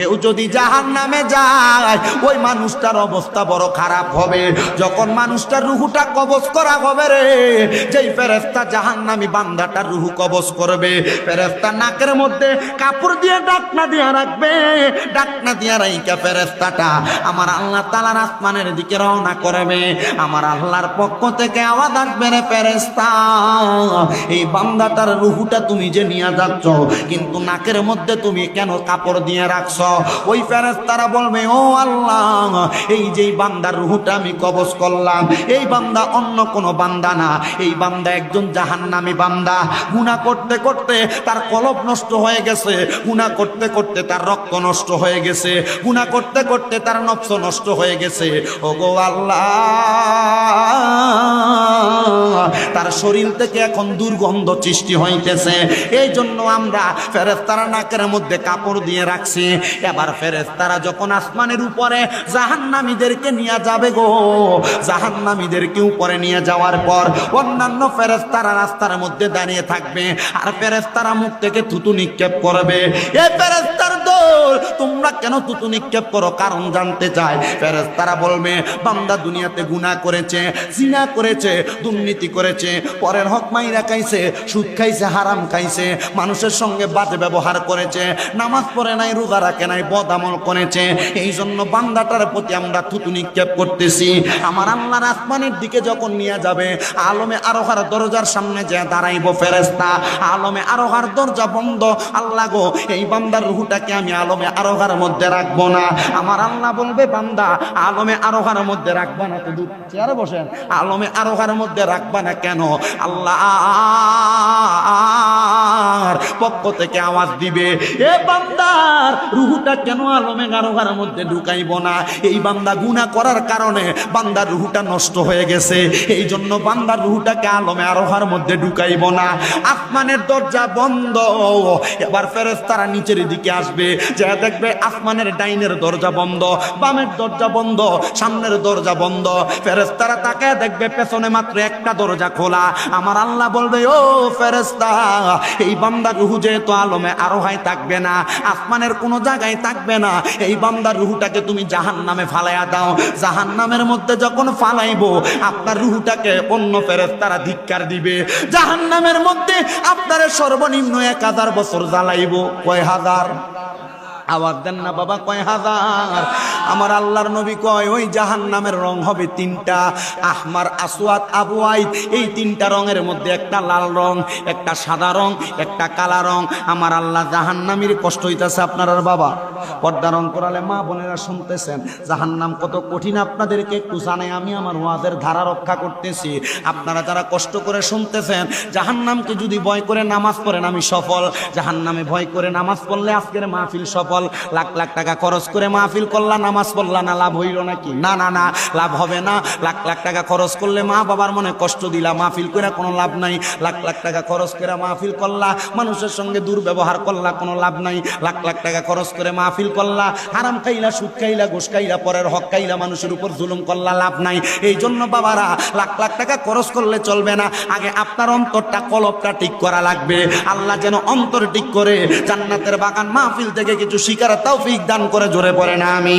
কেউ যদি জাহান নামে যায়, ওই মানুষটার অবস্থা বড় খারাপ হবে। যখন মানুষটার রুহুটা কবজ করা হবে রে, যেই ফেরেস্তা জাহান নামি বান্দাটার রুহু কবজ করবে ফেরেস্তা নাকের মধ্যে কাপড় দিয়ে ডাকনা দিয়ে রাখবে, ডাকনা দিয়ে রাইকা ফেরেস্তাটা আমার আল্লাহ তালার আসমানের দিকে রওনা করবে। আমার আল্লাহর পক্ষ থেকে আওয়াজ আসবে রে ফেরেস্তা এই বান্দাটার রুহুটা তুমি যে নিয়ে যাচ্ছ, কিন্তু নাকের মধ্যে তুমি কেন কাপড় দিয়ে রাখছো? ওই ফেরেস্তারা বলবে, ও আল্লাহ, এই যে বান্দার রুহুটা আমি কবজ করলাম, এই বান্দা অন্য কোনো বান্দা না। এই বান্দা একজন জাহান্নামী বান্দা। গুনাহ করতে করতে তার কলব নষ্ট হয়ে গেছে, গুনাহ করতে করতে তার রক্ত নষ্ট হয়ে গেছে, গুনাহ করতে করতে তার নফস নষ্ট হয়ে গেছে। ও গো আল্লাহ তার শরীর থেকে এখন দুর্গন্ধ সৃষ্টি হইতেছে। এই জন্য আমরা ফেরেস্তারা নাকের মধ্যে কাপড় দিয়ে রাখছি। এবার ফেরেস্তারা যখন আসমানের উপরে জাহান্নামীদেরকে নিয়ে যাবে গো, জাহান্নামীদেরকে উপরে নিয়ে যাওয়ার পর অন্যান্য ফেরেস্তারা রাস্তার মধ্যে দাঁড়িয়ে থাকবে। আর ফেরেস্তারা মুখ থেকে থুতু নিক্ষেপ করবে। এ ফেরেস্তার দোল তোমরা কেন থুতু নিক্ষেপ করো? কারণ জানতে চাই। চায় তারা বলবে, বান্দা দুনিয়াতে গুনাহ করেছে, জিনা করেছে, দুর্নীতি করেছে, পরের হক মাইরা খাইছে, সুদ খাইছে, হারাম খাইছে, মানুষের সঙ্গে বাজে ব্যবহার করেছে, নামাজ পড়ে নাই, রোজা রাখে নাই, বদ আমল করেছে। এই জন্য বান্দাটার প্রতি আমরা থুতু নিক্ষেপ করতেছি। আমার আল্লাহর আসমানের দিকে যখন নিয়ে যাবে, আলমে আরোহার দরজার সামনে যে দাঁড়াইব ফেরেস্তা আলমে আরোহার দরজা বন্ধ। আল্লাহ গো, এই বান্দার রুহুটাকে আমি আলমে আরোহার মধ্যে রাখব না। আমার আল্লাহ বলবে, বান্দা, আলমে আরোহার মধ্যে রাখবা না তো চেয়ারে বসেন। আলমে আরোহার মধ্যে রাখবা না কেন? আল্লাহ পক্ষ থেকে আওয়াজ দিবে, এ বান্দার রুহুটা কেন আলমে আরোহার মধ্যে ঢুকাইব না? এই বান্দা গুনাহ করার কারণে বান্দার রুহুটা নষ্ট হয়ে গেছে। এই জন্য বান্দার রুহুটাকে আলমে আরোহার মধ্যে ঢুকাইব না। আসমানের দরজা বন্ধ। এবার ফেরেস্তারা নিচের দিকে আসবে। যে দেখবে আসমানের ডাইনের দরজা বন্ধ, বামের দরজা বন্ধ, সামনের দরজা বন্ধ। ফেরেস্তারা তাকে দেখবে পেছনে মাত্র একটা দরজা খোলা। আমার আল্লাহ বলবে, ও ফেরেস্তা এই বান্দার রুহু যেহেতু আলমে আরোহাই থাকবে না আসমানের কোনো জায়গায় থাকবে না। এই বান্দার রুহুটাকে তুমি জাহান নামে ফালাইয়া দাও। জাহান নামের মধ্যে যখন ফালাইব, আপনার রুহুটাকে অন্য ফেরত তারা ধিক্কার দিবে। জাহান নামের মধ্যে আপনার সর্বনিম্ন এক হাজার বছর জ্বালাইব। কয় হাজার? আওয়াজ দেন না বাবা, কয় হাজার? আমার আল্লাহর নবী কয়, ওই জাহান নামের রং হবে তিনটা। আহমার আসওয়াত আবু আইদ। এই তিনটা রঙের মধ্যে একটা লাল রং, একটা সাদা রং, একটা কালা রং। আমার আল্লাহ জাহান নামের কষ্ট হইতাছে আপনার বাবা। পর্দা রং করালে মা বোনেরা শুনতেছেন জাহান নাম কত কঠিন আপনাদেরকে, একটু জানে আমি আমার ওয়াজের ধারা রক্ষা করতেছি। আপনারা যারা কষ্ট করে শুনতেছেন জাহান নামকে যদি ভয় করে নামাজ পড়েন, আমি সফল। জাহান নামে ভয় করে নামাজ পড়লে আজকের মাহফিল সফল। লাখ লাখ টাকা খরচ করে মাহফিল করলা নামাজ পড়লা না, লাভ হইল নাকি? না না না, লাভ হবে না। লাখ লাখ টাকা খরচ করলে মা বাবার মনে কষ্ট দিলা, মাহফিল করে কোনো লাভ নাই। লাখ লাখ টাকা খরচ করে মাহফিল করলা, মানুষের সঙ্গে দুর্ব্যবহার করলা, কোনো লাভ নাই। লাখ লাখ টাকা খরচ করে মাহফিল করলা, হারাম খাইলা, সুদ খাইলা, ঘুষ খাইলা, পরের হক খাইলা, মানুষের উপর জুলুম করলা, লাভ নাই। এই জন্য বাবারা, লাখ লাখ টাকা খরচ করলে চলবে না। আগে আপনার অন্তরটা কলপটা ঠিক করা লাগবে। আল্লাহ যেন অন্তর ঠিক করে, জান্নাতের বাগান মাহফিল থেকে কিছু শিকার, তৌফিক দান করে জোরে পড়ে না আমি